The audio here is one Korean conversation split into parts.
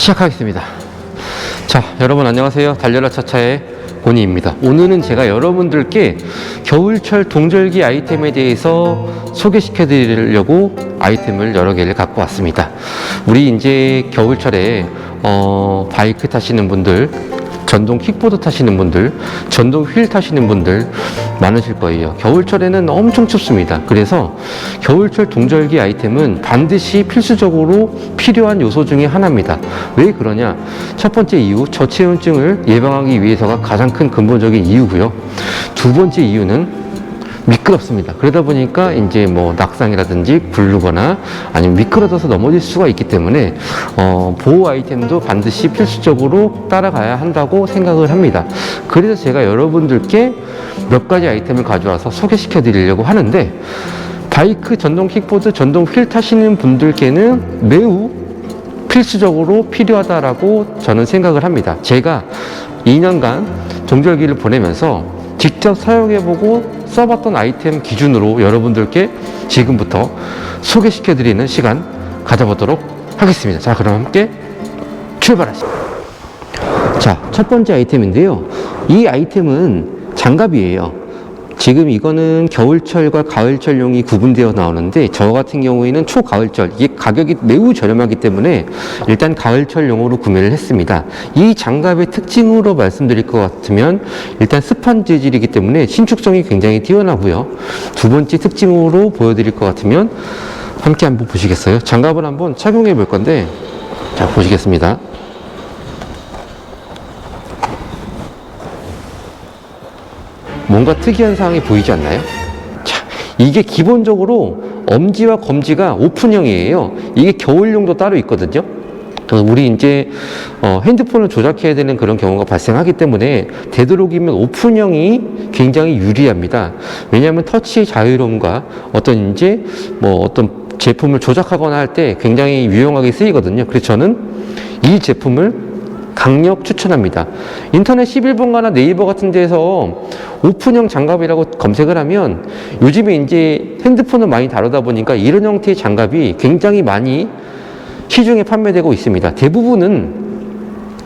시작하겠습니다. 자, 여러분 안녕하세요. 달려라 차차의 고니입니다. 오늘은 제가 여러분들께 겨울철 동절기 아이템에 대해서 소개시켜 드리려고 아이템을 여러 개를 갖고 왔습니다. 우리 이제 겨울철에 어, 바이크 타시는 분들 전동 킥보드 타시는 분들, 전동 휠 타시는 분들 많으실 거예요. 겨울철에는 엄청 춥습니다. 그래서 겨울철 동절기 아이템은 반드시 필수적으로 필요한 요소 중에 하나입니다. 왜 그러냐? 첫 번째 이유, 저체온증을 예방하기 위해서가 가장 큰 근본적인 이유고요. 두 번째 이유는 미끄럽습니다. 그러다 보니까 이제 뭐 낙상이라든지 굴르거나 아니면 미끄러져서 넘어질 수가 있기 때문에 어, 보호 아이템도 반드시 필수적으로 따라가야 한다고 생각을 합니다. 그래서 제가 여러분들께 몇 가지 아이템을 가져와서 소개시켜 드리려고 하는데 바이크, 전동 킥보드, 전동 휠 타시는 분들께는 매우 필수적으로 필요하다라고 저는 생각을 합니다. 제가 2년간 동절기를 보내면서 직접 사용해보고 써봤던 아이템 기준으로 여러분들께 지금부터 소개시켜드리는 시간 가져보도록 하겠습니다. 자, 그럼 함께 출발하시죠. 자, 첫 번째 아이템인데요. 이 아이템은 장갑이에요. 지금 이거는 겨울철과 가을철용이 구분되어 나오는데 저 같은 경우에는 초가을철 이게 가격이 매우 저렴하기 때문에 일단 가을철용으로 구매를 했습니다. 이 장갑의 특징으로 말씀드릴 것 같으면 일단 습한 재질이기 때문에 신축성이 굉장히 뛰어나고요. 두 번째 특징으로 보여드릴 것 같으면 함께 한번 보시겠어요? 장갑을 한번 착용해 볼 건데 자 보시겠습니다. 뭔가 특이한 사항이 보이지 않나요? 자, 이게 기본적으로 엄지와 검지가 오픈형이에요. 이게 겨울용도 따로 있거든요. 어, 우리 이제 어, 핸드폰을 조작해야 되는 그런 경우가 발생하기 때문에 되도록이면 오픈형이 굉장히 유리합니다. 왜냐하면 터치 자유로움과 어떤 이제 뭐 어떤 제품을 조작하거나 할 때 굉장히 유용하게 쓰이거든요. 그래서 저는 이 제품을 강력 추천합니다. 인터넷 11번가나 네이버 같은 데서 오픈형 장갑이라고 검색을 하면 요즘에 이제 핸드폰을 많이 다루다 보니까 이런 형태의 장갑이 굉장히 많이 시중에 판매되고 있습니다. 대부분은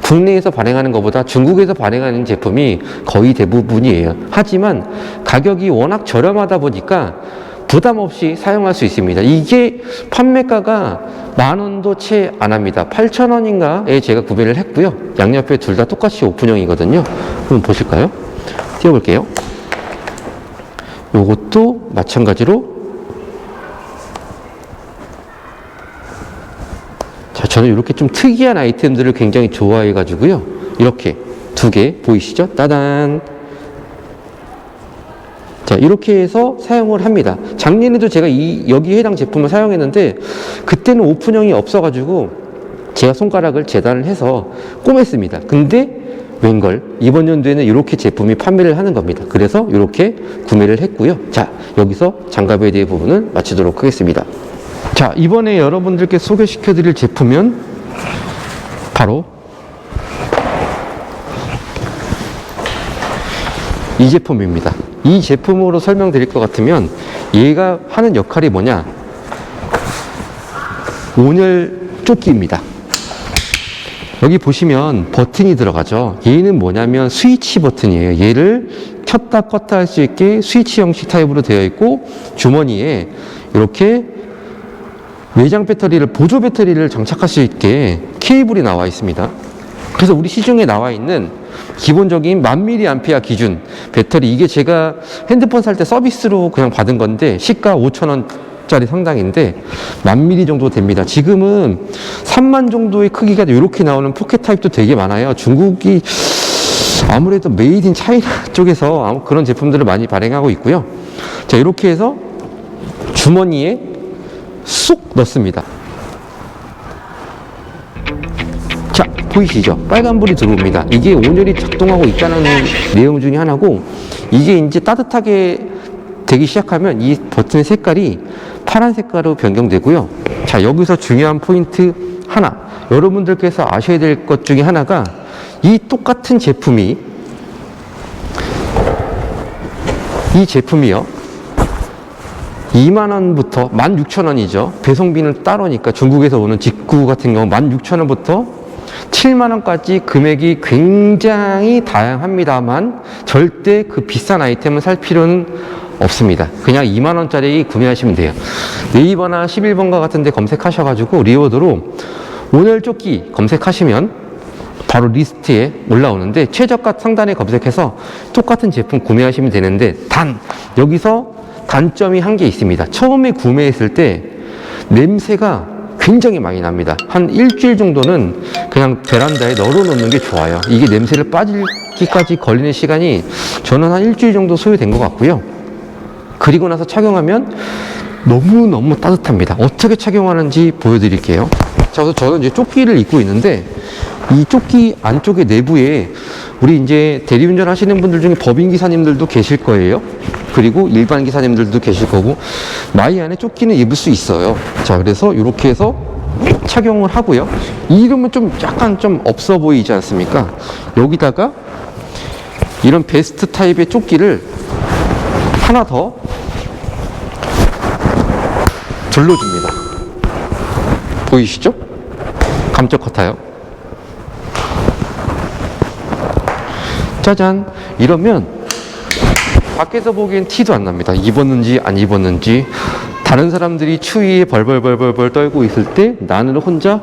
국내에서 발행하는 것보다 중국에서 발행하는 제품이 거의 대부분이에요. 하지만 가격이 워낙 저렴하다 보니까 부담 없이 사용할 수 있습니다. 이게 판매가가 만 원도 채 안 합니다. 8천 원인가에 제가 구매를 했고요. 양옆에 둘 다 똑같이 오픈형이거든요. 한번 보실까요? 띄워볼게요. 요것도 마찬가지로 자, 저는 이렇게 좀 특이한 아이템들을 굉장히 좋아해 가지고요. 이렇게 두 개 보이시죠? 따단. 자, 이렇게 해서 사용을 합니다. 작년에도 제가 이, 여기 해당 제품을 사용했는데, 그때는 오픈형이 없어가지고, 제가 손가락을 재단을 해서 꼬맸습니다. 근데, 웬걸, 이번 연도에는 이렇게 제품이 판매를 하는 겁니다. 그래서 이렇게 구매를 했고요. 자, 여기서 장갑에 대해 부분을 마치도록 하겠습니다. 자, 이번에 여러분들께 소개시켜 드릴 제품은 바로 이 제품입니다. 이 제품으로 설명드릴 것 같으면 얘가 하는 역할이 뭐냐? 온열 조끼입니다. 여기 보시면 버튼이 들어가죠. 얘는 뭐냐면 스위치 버튼이에요. 얘를 켰다 껐다 할 수 있게 스위치 형식 타입으로 되어 있고 주머니에 이렇게 외장 배터리를 보조 배터리를 장착할 수 있게 케이블이 나와 있습니다. 그래서 우리 시중에 나와 있는 기본적인 만 미리 암페어 기준 배터리 이게 제가 핸드폰 살 때 서비스로 그냥 받은 건데 시가 5천 원 짜리 상당인데 만 미리 정도 됩니다. 지금은 3만 정도의 크기가 이렇게 나오는 포켓 타입도 되게 많아요. 중국이 아무래도 메이드 인 차이나 쪽에서 그런 제품들을 많이 발행하고 있고요. 자, 이렇게 해서 주머니에 쏙 넣습니다. 자, 보이시죠? 빨간불이 들어옵니다. 이게 온열이 작동하고 있다는 내용 중에 하나고, 이게 이제 따뜻하게 되기 시작하면 이 버튼의 색깔이 파란 색깔로 변경되고요. 자, 여기서 중요한 포인트 하나. 여러분들께서 아셔야 될 것 중에 하나가 이 똑같은 제품이 이 제품이요. 2만 원부터 16,000원이죠. 배송비는 따로니까 중국에서 오는 직구 같은 경우 16,000원부터 7만 원까지 금액이 굉장히 다양합니다만 절대 그 비싼 아이템을 살 필요는 없습니다. 그냥 2만 원짜리 구매하시면 돼요. 네이버나 11번가 같은 데 검색하셔가지고 리워드로 오늘 조끼 검색하시면 바로 리스트에 올라오는데 최저가 상단에 검색해서 똑같은 제품 구매하시면 되는데 단 여기서 단점이 한개 있습니다. 처음에 구매했을 때 냄새가 굉장히 많이 납니다. 한 일주일 정도는 그냥 베란다에 널어놓는 게 좋아요. 이게 냄새를 빠지기까지 걸리는 시간이 저는 한 일주일 정도 소요된 것 같고요. 그리고 나서 착용하면 너무너무 따뜻합니다. 어떻게 착용하는지 보여드릴게요. 자, 그래서 저는 이제 조끼를 입고 있는데 이 조끼 안쪽에 내부에 우리 이제 대리운전 하시는 분들 중에 법인 기사님들도 계실 거예요. 그리고 일반 기사님들도 계실 거고 마이 안에 조끼는 입을 수 있어요. 자, 그래서 이렇게 해서 착용을 하고요. 이러면 좀 약간 좀 없어 보이지 않습니까? 여기다가 이런 베스트 타입의 조끼를 하나 더 둘러줍니다. 보이시죠? 감쪽 같아요. 짜잔. 이러면 밖에서 보기엔 티도 안 납니다. 입었는지 안 입었는지. 다른 사람들이 추위에 벌벌벌벌벌 떨고 있을 때 나는 혼자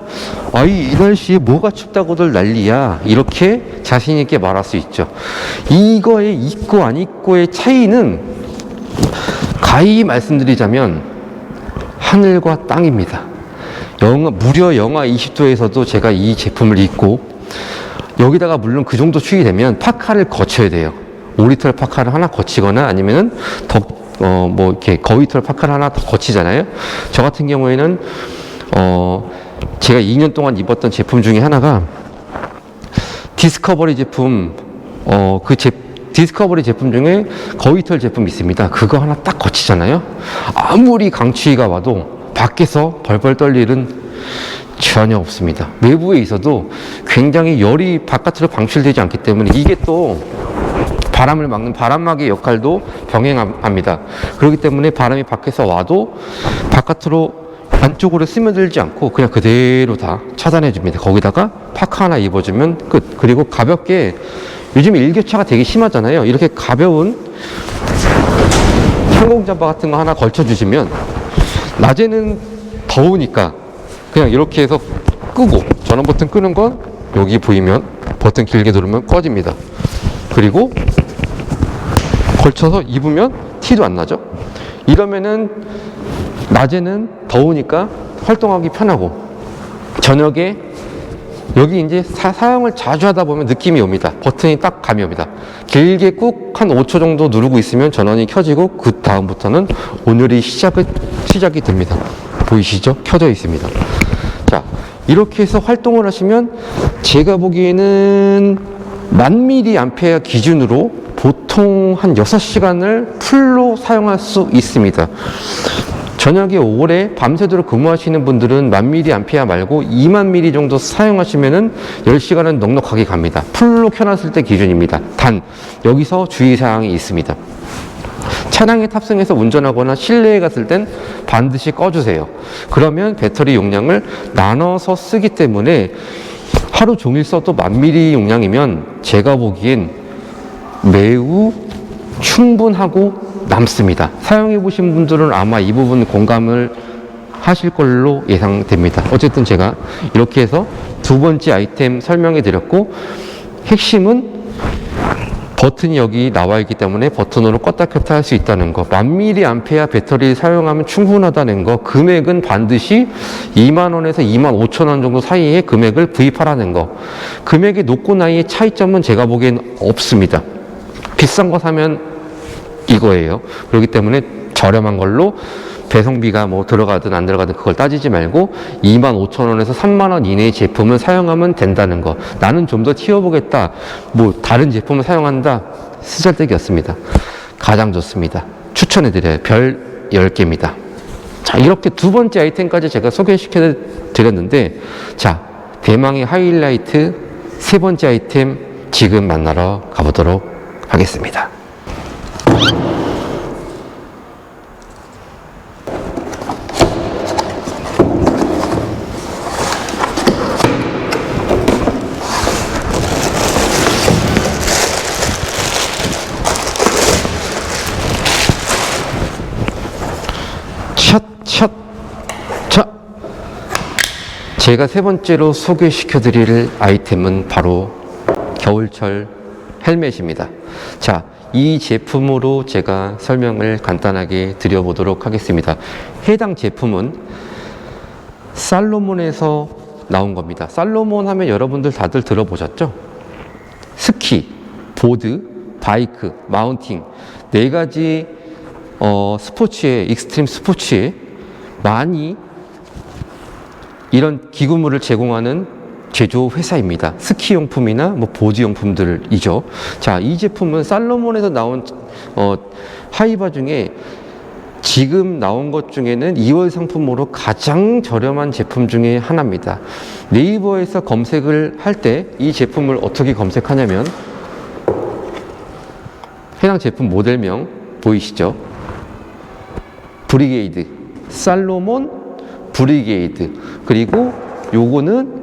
아이 이 날씨에 뭐가 춥다고들 난리야 이렇게 자신 있게 말할 수 있죠. 이거의 입고 안 입고의 차이는 가히 말씀드리자면 하늘과 땅입니다. 영하, 무려 영하 20도에서도 제가 이 제품을 입고 여기다가 물론 그 정도 추위 되면 파카를 거쳐야 돼요. 5리터 파카를 하나 거치거나 아니면은 더, 어, 뭐, 이렇게 거위털 파카를 하나 더 거치잖아요. 저 같은 경우에는, 어, 제가 2년 동안 입었던 제품 중에 하나가 디스커버리 제품, 어, 그 제, 디스커버리 제품 중에 거위털 제품 있습니다. 그거 하나 딱 거치잖아요. 아무리 강추위가 와도 밖에서 벌벌 떨 일은 전혀 없습니다. 외부에 있어도 굉장히 열이 바깥으로 방출되지 않기 때문에 이게 또 바람을 막는 바람막이 역할도 병행합니다. 그렇기 때문에 바람이 밖에서 와도 바깥으로 안쪽으로 스며들지 않고 그냥 그대로 다 차단해 줍니다. 거기다가 파카 하나 입어주면 끝. 그리고 가볍게 요즘 일교차가 되게 심하잖아요. 이렇게 가벼운 항공잠바 같은 거 하나 걸쳐주시면 낮에는 더우니까 그냥 이렇게 해서 끄고 전원 버튼 끄는 건 여기 보이면 버튼 길게 누르면 꺼집니다. 그리고 걸쳐서 입으면 티도 안 나죠. 이러면은 낮에는 더우니까 활동하기 편하고 저녁에 여기 이제 사, 용을 자주 하다 보면 느낌이 옵니다. 버튼이 딱 감이 옵니다. 길게 꾹 한 5초 정도 누르고 있으면 전원이 켜지고 그 다음부터는 오늘이 시작을, 시작이 됩니다. 보이시죠? 켜져 있습니다. 자, 이렇게 해서 활동을 하시면 제가 보기에는 만 미리 암페어 기준으로 보통 한 6시간을 풀로 사용할 수 있습니다. 저녁에 오래 밤새도록 근무하시는 분들은 만 미리 암페어 말고 2만 미리 정도 사용하시면은 10시간은 넉넉하게 갑니다. 풀로 켜놨을 때 기준입니다. 단 여기서 주의사항이 있습니다. 차량에 탑승해서 운전하거나 실내에 갔을 땐 반드시 꺼주세요. 그러면 배터리 용량을 나눠서 쓰기 때문에 하루 종일 써도 만 미리 용량이면 제가 보기엔 매우 충분하고 남습니다. 사용해 보신 분들은 아마 이 부분 공감을 하실 걸로 예상됩니다. 어쨌든 제가 이렇게 해서 두 번째 아이템 설명해 드렸고 핵심은 버튼이 여기 나와 있기 때문에 버튼으로 껐다 켰다 할 수 있다는 거. 만 미리 암페어 배터리를 사용하면 충분하다는 거. 금액은 반드시 2만 원에서 2만 5천 원 정도 사이에 금액을 구입하라는 거. 금액의 높고 나이의 차이점은 제가 보기엔 없습니다. 비싼 거 사면 이거예요. 그렇기 때문에 저렴한 걸로 배송비가 뭐 들어가든 안 들어가든 그걸 따지지 말고 2만 5천 원에서 3만 원 이내의 제품을 사용하면 된다는 거. 나는 좀 더 튀어보겠다. 뭐 다른 제품을 사용한다. 쓰잘데기였습니다. 가장 좋습니다. 추천해드려요. 별 10개입니다. 자, 이렇게 두 번째 아이템까지 제가 소개시켜 드렸는데, 자, 대망의 하이라이트 세 번째 아이템 지금 만나러 가보도록 하겠습니다. 제가 세 번째로 소개시켜 드릴 아이템은 바로 겨울철 헬멧입니다. 자, 이 제품으로 제가 설명을 간단하게 드려보도록 하겠습니다. 해당 제품은 살로몬에서 나온 겁니다. 살로몬 하면 여러분들 다들 들어보셨죠? 스키, 보드, 바이크, 마운팅 네 가지 어, 스포츠에 익스트림 스포츠에 많이 이런 기구물을 제공하는 제조 회사입니다. 스키 용품이나 뭐 보드 용품들이죠. 자, 이 제품은 살로몬에서 나온 어, 하이바 중에 지금 나온 것 중에는 2월 상품으로 가장 저렴한 제품 중에 하나입니다. 네이버에서 검색을 할 때 이 제품을 어떻게 검색하냐면 해당 제품 모델명 보이시죠? 브리게이드, 살로몬 브리게이드. 그리고 요거는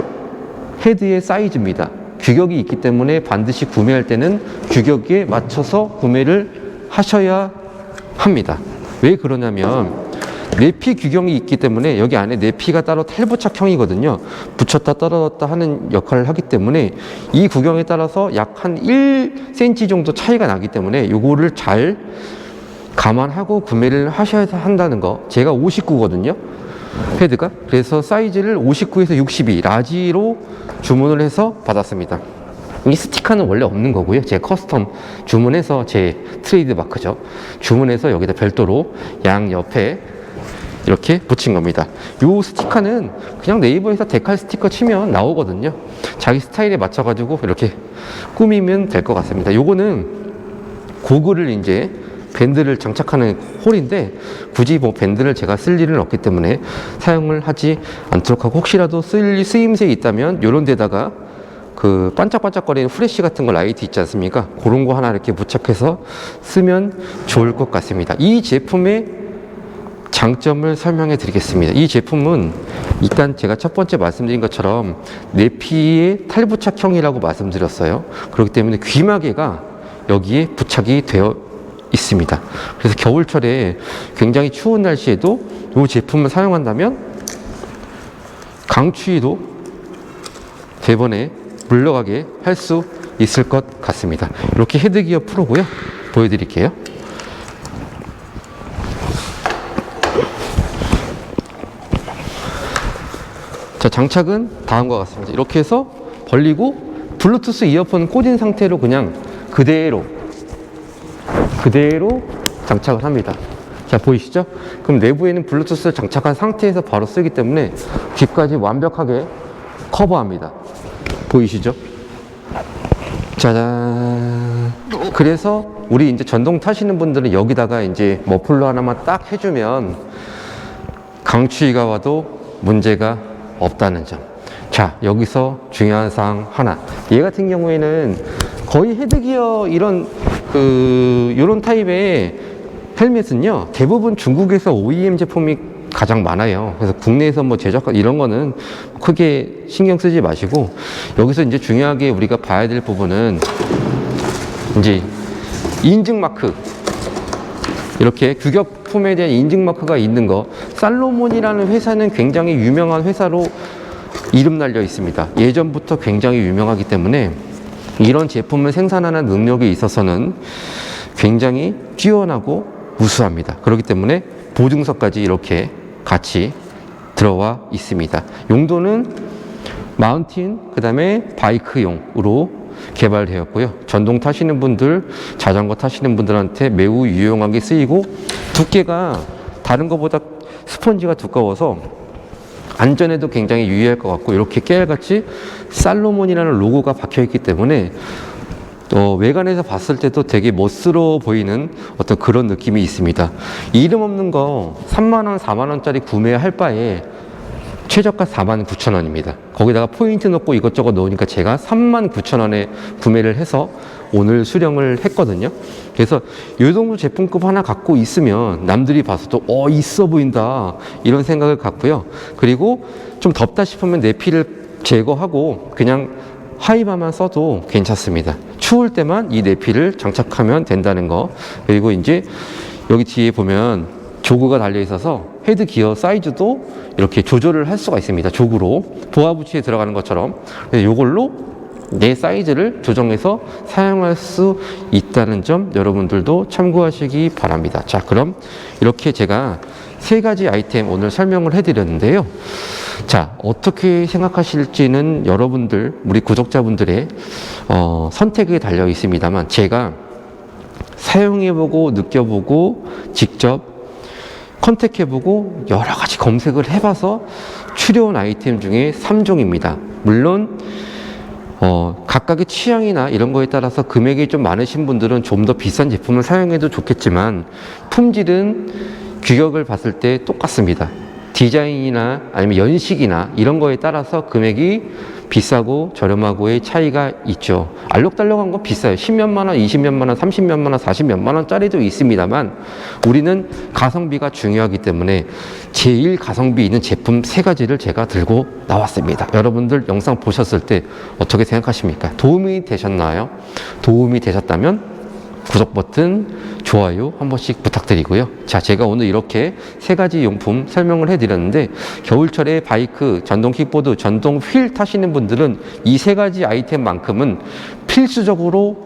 헤드의 사이즈입니다. 규격이 있기 때문에 반드시 구매할 때는 규격에 맞춰서 구매를 하셔야 합니다. 왜 그러냐면 내피 규격이 있기 때문에 여기 안에 내피가 따로 탈부착형이거든요. 붙였다 떨어졌다 하는 역할을 하기 때문에 이 구경에 따라서 약 한 1cm 정도 차이가 나기 때문에 요거를 잘 감안하고 구매를 하셔야 한다는 거. 제가 59거든요. 패드가. 그래서 사이즈를 59에서 62 라지로 주문을 해서 받았습니다. 이 스티커는 원래 없는 거고요. 제 커스텀 주문해서 제 트레이드 마크죠. 주문해서 여기다 별도로 양 옆에 이렇게 붙인 겁니다. 요 스티커는 그냥 네이버에서 데칼 스티커 치면 나오거든요. 자기 스타일에 맞춰 가지고 이렇게 꾸미면 될 것 같습니다. 요거는 고글을 이제 밴드를 장착하는 홀인데 굳이 뭐 밴드를 제가 쓸 일은 없기 때문에 사용을 하지 않도록 하고 혹시라도 쓸 쓰임새 있다면 요런 데다가 그 반짝반짝거리는 후레쉬 같은 거 라이트 있지 않습니까? 그런 거 하나 이렇게 부착해서 쓰면 좋을 것 같습니다. 이 제품의 장점을 설명해 드리겠습니다. 이 제품은 일단 제가 첫 번째 말씀드린 것처럼 내피의 탈부착형이라고 말씀드렸어요. 그렇기 때문에 귀마개가 여기에 부착이 되어 있습니다. 그래서 겨울철에 굉장히 추운 날씨에도 이 제품을 사용한다면 강추위도 대번에 물러가게 할 수 있을 것 같습니다. 이렇게 헤드기어 프로고요. 보여드릴게요. 자, 장착은 다음과 같습니다. 이렇게 해서 벌리고 블루투스 이어폰 꽂은 상태로 그냥 그대로 그대로 장착을 합니다. 자, 보이시죠? 그럼 내부에는 블루투스를 장착한 상태에서 바로 쓰기 때문에 귀까지 완벽하게 커버합니다. 보이시죠? 짜잔. 그래서 우리 이제 전동 타시는 분들은 여기다가 이제 머플러 하나만 딱 해주면 강추위가 와도 문제가 없다는 점. 자, 여기서 중요한 사항 하나. 얘 같은 경우에는 거의 헤드기어 이런 그 이런 타입의 헬멧은요 대부분 중국에서 OEM 제품이 가장 많아요. 그래서 국내에서 뭐 제작 이런 거는 크게 신경 쓰지 마시고 여기서 이제 중요하게 우리가 봐야 될 부분은 이제 인증 마크 이렇게 규격품에 대한 인증 마크가 있는 거 살로몬이라는 회사는 굉장히 유명한 회사로 이름 날려 있습니다. 예전부터 굉장히 유명하기 때문에 이런 제품을 생산하는 능력에 있어서는 굉장히 뛰어나고 우수합니다. 그렇기 때문에 보증서까지 이렇게 같이 들어와 있습니다. 용도는 마운틴, 그 다음에 바이크용으로 개발되었고요. 전동 타시는 분들, 자전거 타시는 분들한테 매우 유용하게 쓰이고 두께가 다른 것보다 스펀지가 두꺼워서 안전에도 굉장히 유의할 것 같고 이렇게 깨알같이 살로몬이라는 로고가 박혀 있기 때문에 또 외관에서 봤을 때도 되게 멋스러워 보이는 어떤 그런 느낌이 있습니다. 이름 없는 거 3만원, 4만원짜리 구매할 바에 최저가 4만 9천 원입니다. 거기다가 포인트 넣고 이것저것 넣으니까 제가 3만 9천 원에 구매를 해서 오늘 수령을 했거든요. 그래서 이 정도 제품급 하나 갖고 있으면 남들이 봐서도 어 있어 보인다 이런 생각을 갖고요. 그리고 좀 덥다 싶으면 내 피를 제거하고 그냥 하이바만 써도 괜찮습니다. 추울 때만 이 내피를 장착하면 된다는 거. 그리고 이제 여기 뒤에 보면 조그가 달려 있어서 헤드 기어 사이즈도 이렇게 조절을 할 수가 있습니다. 조그로 보아 부치에 들어가는 것처럼 이걸로 내 사이즈를 조정해서 사용할 수 있다는 점 여러분들도 참고하시기 바랍니다. 자, 그럼 이렇게 제가 세 가지 아이템 오늘 설명을 해드렸는데요. 자, 어떻게 생각하실지는 여러분들, 우리 구독자분들의 어, 선택에 달려 있습니다만 제가 사용해보고 느껴보고 직접 컨택해보고 여러 가지 검색을 해봐서 추려온 아이템 중에 3종입니다. 물론 어, 각각의 취향이나 이런 거에 따라서 금액이 좀 많으신 분들은 좀 더 비싼 제품을 사용해도 좋겠지만 품질은 규격을 봤을 때 똑같습니다. 디자인이나 아니면 연식이나 이런 거에 따라서 금액이 비싸고 저렴하고의 차이가 있죠. 알록달록한 거 비싸요. 10몇만 원, 20몇만 원, 30몇만 원, 40몇만 원짜리도 있습니다만 우리는 가성비가 중요하기 때문에 제일 가성비 있는 제품 세 가지를 제가 들고 나왔습니다. 여러분들 영상 보셨을 때 어떻게 생각하십니까? 도움이 되셨나요? 도움이 되셨다면 구독 버튼, 좋아요 한 번씩 부탁드리고요. 자, 제가 오늘 이렇게 세 가지 용품 설명을 해드렸는데 겨울철에 바이크, 전동 킥보드, 전동 휠 타시는 분들은 이 세 가지 아이템만큼은 필수적으로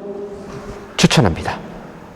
추천합니다.